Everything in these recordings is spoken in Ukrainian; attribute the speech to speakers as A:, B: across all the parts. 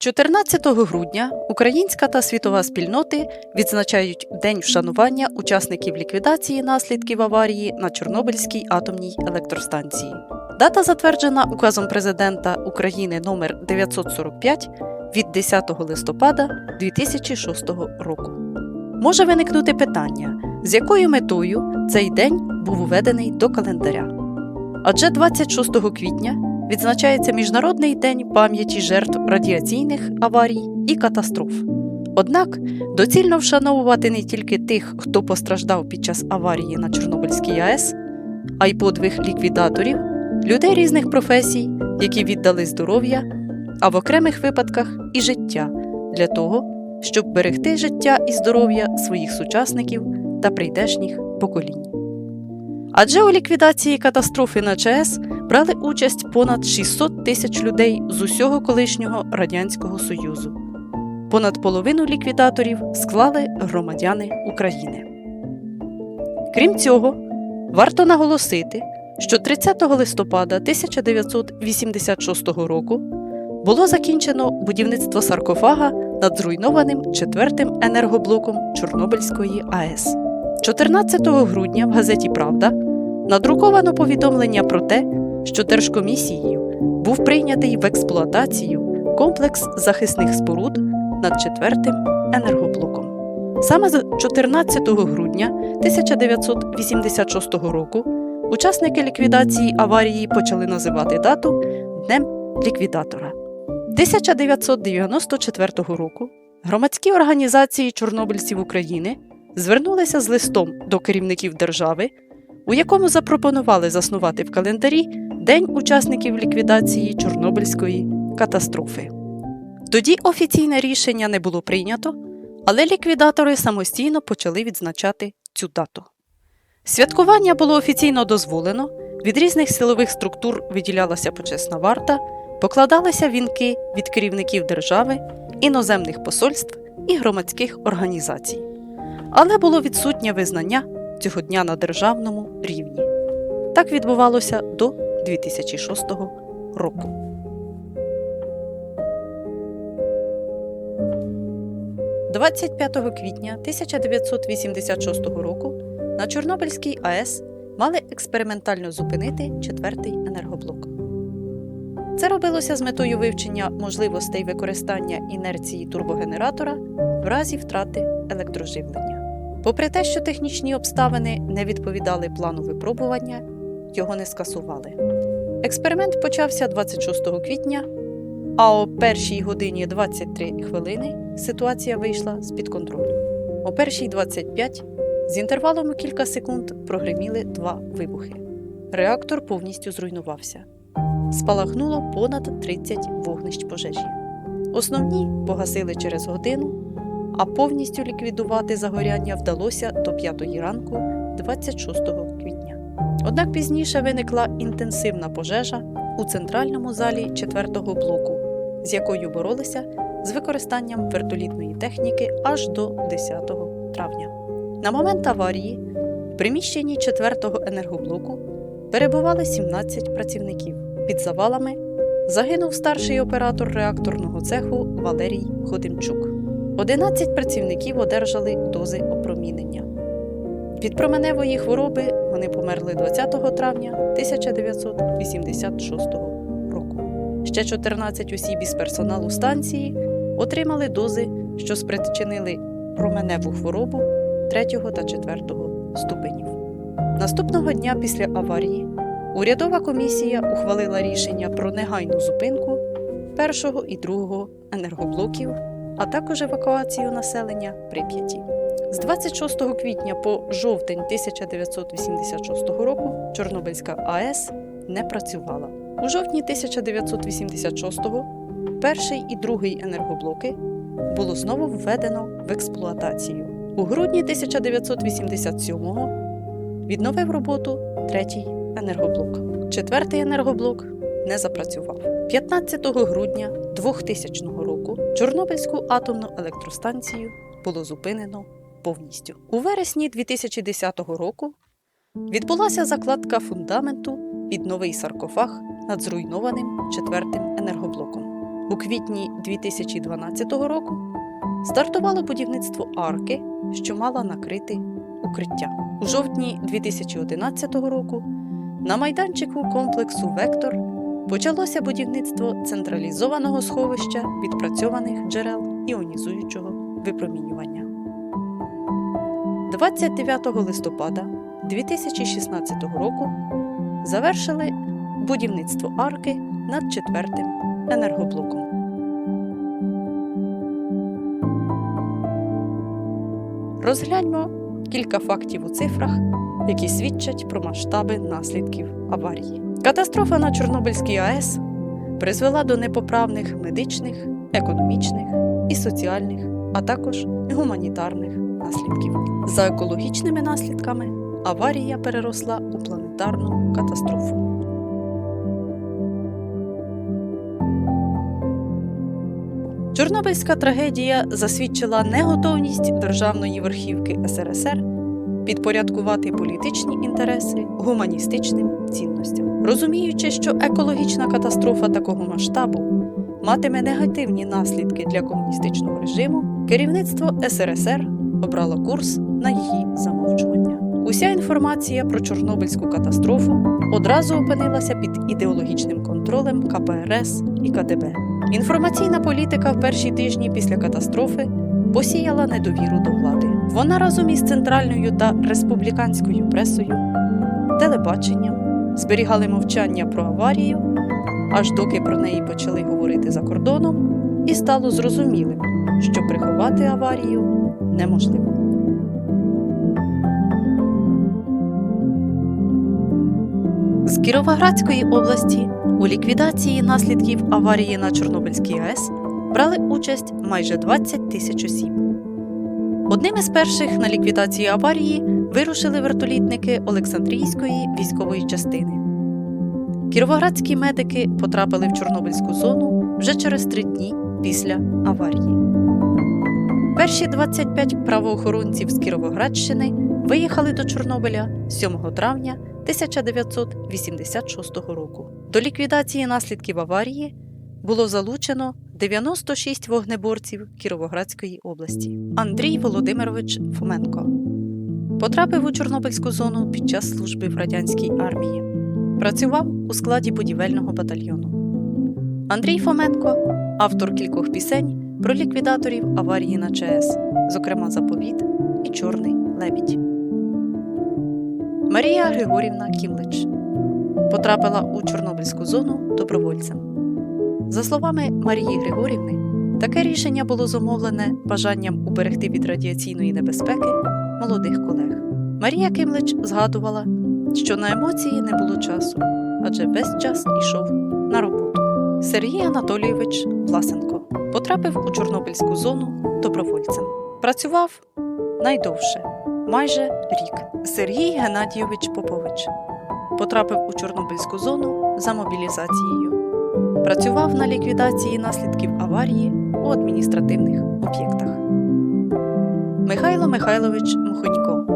A: 14 грудня українська та світова спільноти відзначають День вшанування учасників ліквідації наслідків аварії на Чорнобильській атомній електростанції. Дата затверджена указом президента України номер 945 від 10 листопада 2006 року. Може виникнути питання, з якою метою цей день був уведений до календаря. Адже 26 квітня відзначається Міжнародний день пам'яті жертв радіаційних аварій і катастроф. Однак доцільно вшановувати не тільки тих, хто постраждав під час аварії на Чорнобильській АЕС, а й подвиг ліквідаторів, людей різних професій, які віддали здоров'я, а в окремих випадках і життя для того, щоб берегти життя і здоров'я своїх сучасників та прийдешніх поколінь. Адже у ліквідації катастрофи на ЧАЕС брали участь понад 600 тисяч людей з усього колишнього Радянського Союзу. Понад половину ліквідаторів склали громадяни України. Крім цього, варто наголосити, що 30 листопада 1986 року було закінчено будівництво саркофага над зруйнованим четвертим енергоблоком Чорнобильської АЕС. 14 грудня в газеті Правда надруковано повідомлення про те, що Держкомісією був прийнятий в експлуатацію комплекс захисних споруд над четвертим енергоблоком. Саме з 14 грудня 1986 року учасники ліквідації аварії почали називати дату Днем ліквідатора. 1994 року громадські організації чорнобильців України звернулися з листом до керівників держави, у якому запропонували заснувати в календарі День учасників ліквідації Чорнобильської катастрофи. Тоді офіційне рішення не було прийнято, але ліквідатори самостійно почали відзначати цю дату. Святкування було офіційно дозволено, від різних силових структур виділялася почесна варта, покладалися вінки від керівників держави, іноземних посольств і громадських організацій. Але було відсутнє визнання цього дня на державному рівні. Так відбувалося до 2006 року. «25 квітня 1986 року на Чорнобильській АЕС мали експериментально зупинити четвертий енергоблок. Це робилося з метою вивчення можливостей використання інерції турбогенератора в разі втрати електроживлення. Попри те, що технічні обставини не відповідали плану випробування, його не скасували. Експеримент почався 26 квітня, а о першій годині 23 хвилини ситуація вийшла з-під контролю. О першій 25 з інтервалом у кілька секунд прогреміли два вибухи. Реактор повністю зруйнувався. Спалахнуло понад 30 вогнищ пожежі. Основні погасили через годину, а повністю ліквідувати загоряння вдалося до 5 ранку 26 квітня. Однак пізніше виникла інтенсивна пожежа у центральному залі 4-го блоку, з якою боролися з використанням вертолітної техніки аж до 10 травня. На момент аварії в приміщенні 4-го енергоблоку перебували 17 працівників. Під завалами загинув старший оператор реакторного цеху Валерій Ходимчук. 11 працівників одержали дози опромінення. Від променевої хвороби вони померли 20 травня 1986 року. Ще 14 осіб із персоналу станції отримали дози, що спричинили променеву хворобу 3 та 4 ступенів. Наступного дня після аварії урядова комісія ухвалила рішення про негайну зупинку першого і другого енергоблоків а також евакуацію населення Прип'яті. З 26 квітня по жовтень 1986 року Чорнобильська АЕС не працювала. У жовтні 1986-го перший і другий енергоблоки було знову введено в експлуатацію. У грудні 1987-го відновив роботу третій енергоблок. Четвертий енергоблок не запрацював. 15 грудня 2000 року Чорнобильську атомну електростанцію було зупинено повністю. У вересні 2010 року відбулася закладка фундаменту під новий саркофаг над зруйнованим четвертим енергоблоком. У квітні 2012 року стартувало будівництво арки, що мала накрити укриття. У жовтні 2011 року на майданчику комплексу Вектор почалося будівництво централізованого сховища відпрацьованих джерел іонізуючого випромінювання. 29 листопада 2016 року завершили будівництво арки над четвертим енергоблоком. Розгляньмо кілька фактів у цифрах, які свідчать про масштаби наслідків аварії. Катастрофа на Чорнобильській АЕС призвела до непоправних медичних, економічних і соціальних, а також гуманітарних наслідків. За екологічними наслідками аварія переросла у планетарну катастрофу. Чорнобильська трагедія засвідчила неготовність державної верхівки СРСР підпорядкувати політичні інтереси гуманістичним цінностям. Розуміючи, що екологічна катастрофа такого масштабу матиме негативні наслідки для комуністичного режиму, керівництво СРСР обрало курс на її замовчування. Уся інформація про Чорнобильську катастрофу одразу опинилася під ідеологічним контролем КПРС і КДБ. Інформаційна політика в перші тижні після катастрофи посіяла недовіру до влади. Вона разом із центральною та республіканською пресою, телебаченням зберігали мовчання про аварію, аж доки про неї почали говорити за кордоном, і стало зрозумілим, що приховати аварію неможливо. З Кіровоградської області у ліквідації наслідків аварії на Чорнобильській АЕС брали участь майже 20 тисяч осіб. Одним із перших на ліквідації аварії вирушили вертолітники Олександрійської військової частини. Кіровоградські медики потрапили в Чорнобильську зону вже через три дні після аварії. Перші 25 правоохоронців з Кіровоградщини виїхали до Чорнобиля 7 травня 1986 року. До ліквідації наслідків аварії було залучено 96 вогнеборців Кіровоградської області. Андрій Володимирович Фоменко потрапив у Чорнобильську зону під час служби в радянській армії. Працював у складі будівельного батальйону. Андрій Фоменко автор кількох пісень про ліквідаторів аварії на ЧАЕС, зокрема Заповіт і Чорний лебідь. Марія Григорівна Кімлич потрапила у Чорнобильську зону добровольцем. За словами Марії Григорівни, таке рішення було зумовлене бажанням уберегти від радіаційної небезпеки молодих колег. Марія Кимлич згадувала, що на емоції не було часу, адже весь час йшов на роботу. Сергій Анатолійович Власенко потрапив у Чорнобильську зону добровольцем. Працював найдовше майже рік. Сергій Геннадійович Попович потрапив у Чорнобильську зону за мобілізацією. Працював на ліквідації наслідків аварії у адміністративних об'єктах. Михайло Михайлович Мухонько.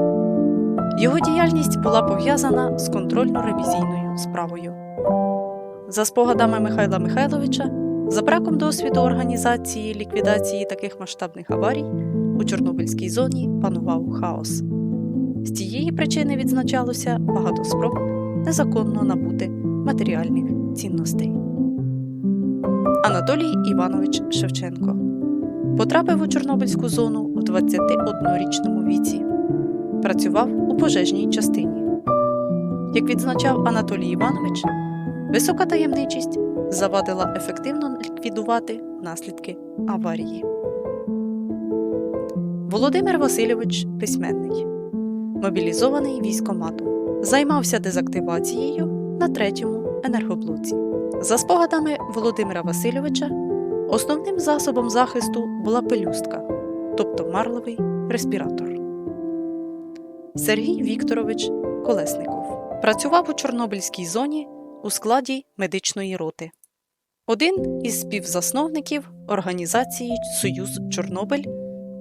A: Його діяльність була пов'язана з контрольно-ревізійною справою. За спогадами Михайла Михайловича, за браком досвіду організації ліквідації таких масштабних аварій у Чорнобильській зоні панував хаос. З цієї причини відзначалося багато спроб незаконно набути матеріальних цінностей. Анатолій Іванович Шевченко потрапив у Чорнобильську зону у 21-річному віці. Працював у пожежній частині. Як відзначав Анатолій Іванович, висока таємничість завадила ефективно ліквідувати наслідки аварії. Володимир Васильович письменний, мобілізований військоматом, займався дезактивацією на третьому енергоблоці. За спогадами Володимира Васильовича, основним засобом захисту була пелюстка, тобто марловий респіратор. Сергій Вікторович Колесников працював у Чорнобильській зоні у складі медичної роти. Один із співзасновників організації Союз Чорнобиль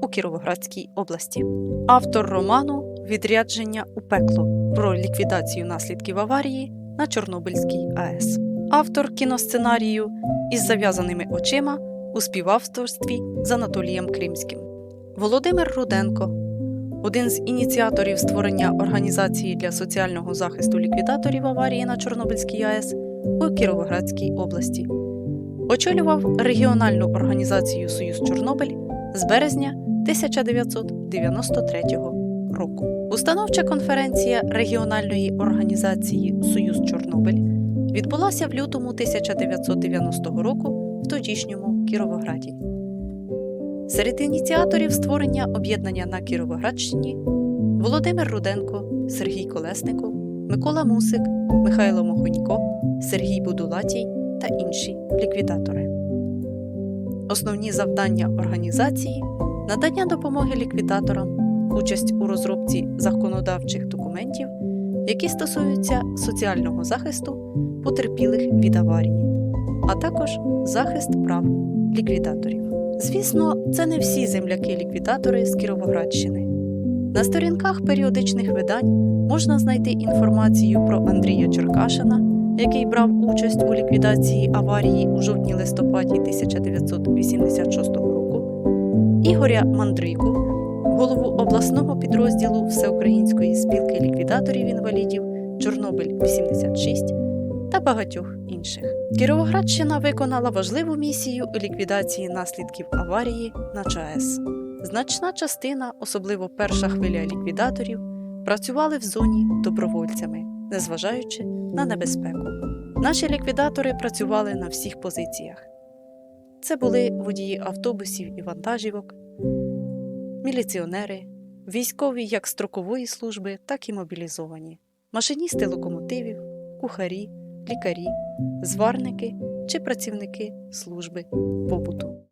A: у Кіровоградській області, автор роману Відрядження у пекло про ліквідацію наслідків аварії на Чорнобильській АЕС, автор кіносценарію із зав'язаними очима у співавторстві з Анатолієм Кримським. Володимир Руденко, один з ініціаторів створення організації для соціального захисту ліквідаторів аварії на Чорнобильській АЕС у Кіровоградській області. Очолював регіональну організацію Союз Чорнобиль з березня 1993 року. Установча конференція регіональної організації Союз Чорнобиль відбулася в лютому 1990 року в тодішньому Кіровограді. Серед ініціаторів створення об'єднання на Кіровоградщині Володимир Руденко, Сергій Колесников, Микола Мусик, Михайло Мохонько, Сергій Будулатій та інші ліквідатори. Основні завдання організації надання допомоги ліквідаторам, участь у розробці законодавчих документів, які стосуються соціального захисту потерпілих від аварії, а також захист прав ліквідаторів. Звісно, це не всі земляки-ліквідатори з Кіровоградщини. На сторінках періодичних видань можна знайти інформацію про Андрія Черкашина, який брав участь у ліквідації аварії у жовтні-листопаді 1986 року, Ігоря Мандрику, голову обласного підрозділу Всеукраїнської спілки ліквідаторів інвалідів Чорнобиль 86 та багатьох інших. Кіровоградщина виконала важливу місію у ліквідації наслідків аварії на ЧАЕС. Значна частина, особливо перша хвиля ліквідаторів, працювали в зоні добровольцями, незважаючи на небезпеку. Наші ліквідатори працювали на всіх позиціях. Це були водії автобусів і вантажівок, міліціонери, військові як строкової служби, так і мобілізовані, машиністи локомотивів, кухарі, лікарі, зварники чи працівники служби побуту.